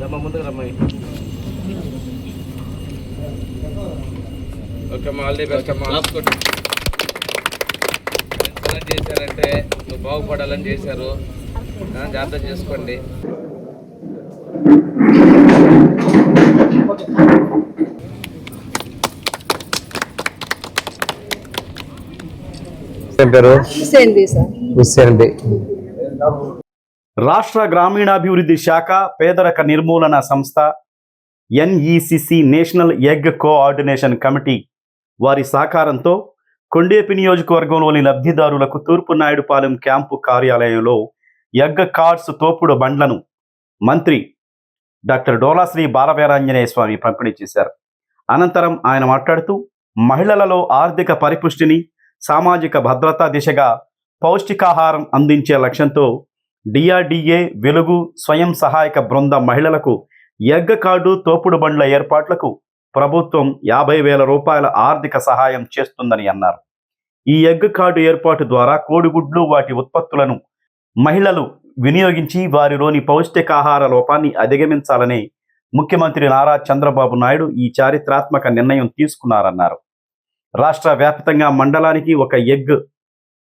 దమ్మ ముందుకు రమ్మాయి ఓకే అమ్మా ఆల్ ది బెస్ట్ అమ్మా ఎలా చేశారంటే నువ్వు బాగుపడాలని చేశారు జాగ్రత్త చేసుకోండి ఏం పేరు హుస్సేన్ బి రాష్ట్ర గ్రామీణాభివృద్ధి శాఖ పేదరిక నిర్మూలన సంస్థ NECC national egg coordination committee వారి సహకారంతో కొండేపి నియోజకవర్గంలోని లబ్ధిదారులకు తూర్పు నాయుడుపాలెం క్యాంపు కార్యాలయంలో ఎగ్ కార్డ్స్ తోపుడు బండ్లను మంత్రి డాక్టర్ డోలాశ్రీ బాలవీరాంజనేయ స్వామి పంపిణీ చేశారు. అనంతరం ఆయన మాట్లాడుతూ మహిళలలో ఆర్థిక పరిపుష్టిని సామాజిక భద్రతా దిశగా పౌష్టికాహారం అందించే లక్ష్యంతో డిఆర్డిఏ వెలుగు స్వయం సహాయక బృంద మహిళలకు ఎగ్గ కార్డు తోపుడు బండ్ల ఏర్పాట్లకు ప్రభుత్వం యాభై వేల రూపాయల ఆర్థిక సహాయం చేస్తుందని అన్నారు. ఈ ఎగ్ కార్డు ఏర్పాటు ద్వారా కోడిగుడ్లు వాటి ఉత్పత్తులను మహిళలు వినియోగించి వారిలోని పౌష్టికాహార లోపాన్ని అధిగమించాలని ముఖ్యమంత్రి నారా చంద్రబాబు నాయుడు ఈ చారిత్రాత్మక నిర్ణయం తీసుకున్నారన్నారు. రాష్ట్ర వ్యాప్తంగా మండలానికి ఒక ఎగ్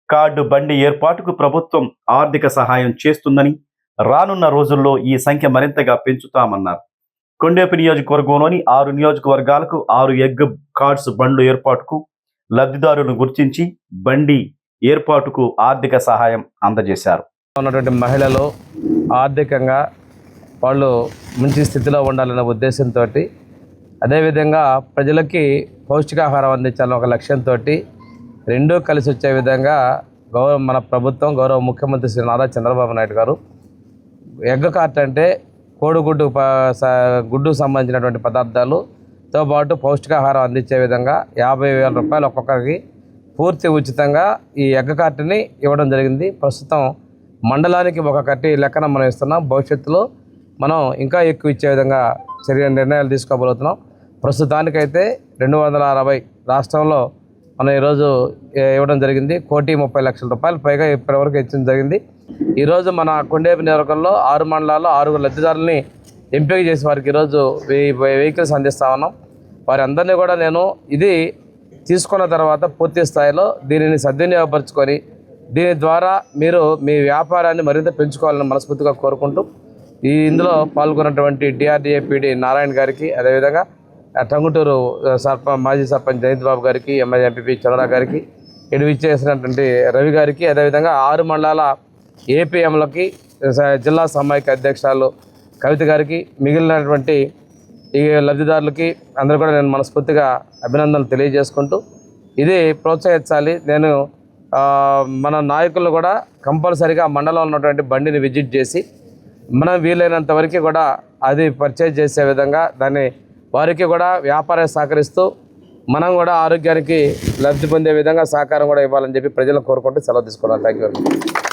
కార్డు బండి ఏర్పాటుకు ప్రభుత్వం ఆర్థిక సహాయం చేస్తుందని రానున్న రోజుల్లో ఈ సంఖ్య మరింతగా పెంచుతామన్నారు. కొండేపి నియోజకవర్గంలోని ఆరు నియోజకవర్గాలకు ఆరు ఎగ్ కార్డ్స్ బండ్లు ఏర్పాటుకు లబ్ధిదారులను గుర్తించి బండి ఏర్పాటుకు ఆర్థిక సహాయం అందజేశారు. ఉన్నటువంటి మహిళలు ఆర్థికంగా వాళ్ళు మంచి స్థితిలో ఉండాలనే ఉద్దేశంతో అదేవిధంగా ప్రజలకి పౌష్టికాహారం అందించాలనే ఒక లక్ష్యంతో రెండూ కలిసి వచ్చే విధంగా గౌరవ మన ప్రభుత్వం గౌరవ ముఖ్యమంత్రి శ్రీ నారా చంద్రబాబు నాయుడు గారు ఎగ్ కార్ట్ అంటే కోడిగుడ్డు ప- స- గుడ్డుకు సంబంధించినటువంటి పదార్థాలుతో పాటు పౌష్టికాహారం అందించే విధంగా యాభై వేల రూపాయలు ఒక్కొక్కరికి పూర్తి ఉచితంగా ఈ ఎగ్ కార్టుని ఇవ్వడం జరిగింది. ప్రస్తుతం మండలానికి ఒక కట్టి లెక్కన మనం ఇస్తున్నాం. భవిష్యత్తులో మనం ఇంకా ఎక్కువ ఇచ్చే విధంగా చర్య నిర్ణయాలు తీసుకోబోతున్నాం. ప్రస్తుతానికైతే రెండు వందల అరవై రాష్ట్రంలో మనం ఈరోజు ఇవ్వడం జరిగింది. కోటి ముప్పై లక్షల రూపాయలు పైగా ఇప్పటివరకు ఇచ్చడం జరిగింది. ఈరోజు మన కొండేపు నియోజకవర్గంలో ఆరు మండలాల్లో ఆరుగురు లబ్ధిదారులని ఎంపిక చేసి వారికి ఈరోజు వెయ్యి వెహికల్స్ అందిస్తా ఉన్నాం. వారి అందరినీ కూడా నేను ఇది తీసుకున్న తర్వాత పూర్తి స్థాయిలో దీనిని సద్వినియోగపరుచుకొని దీని ద్వారా మీరు మీ వ్యాపారాన్ని మరింత పెంచుకోవాలని మనస్ఫూర్తిగా కోరుకుంటూ ఈ ఇందులో పాల్గొన్నటువంటి డిఆర్డీఏ పీడీ నారాయణ గారికి అదేవిధంగా టంగుటూరు సర్ప మాజీ సర్పంచ్ జయంత్ బాబు గారికి ఎమ్మెల్యే ఎంపీ చంద్ర గారికి ఇటు చేసినటువంటి రవి గారికి అదేవిధంగా ఆరు మండలాల ఏపీఎంలకి జిల్లా సమాయక అధ్యక్షురాలు కవిత గారికి మిగిలినటువంటి ఈ లబ్ధిదారులకి అందరూ కూడా నేను మనస్ఫూర్తిగా అభినందనలు తెలియజేసుకుంటూ ఇది ప్రోత్సహించాలి. నేను మన నాయకులు కూడా కంపల్సరిగా మండలంలో ఉన్నటువంటి బండిని విజిట్ చేసి మనం వీలైనంత వరకు కూడా అది పర్చేజ్ చేసే విధంగా దాన్ని వారికి కూడా వ్యాపారం సహకరిస్తూ మనం కూడా ఆరోగ్యానికి లబ్ధి పొందే విధంగా సహకారం కూడా ఇవ్వాలని చెప్పి ప్రజలు కోరుకుంటూ సెలవు తీసుకోవాలి థ్యాంక్ యూ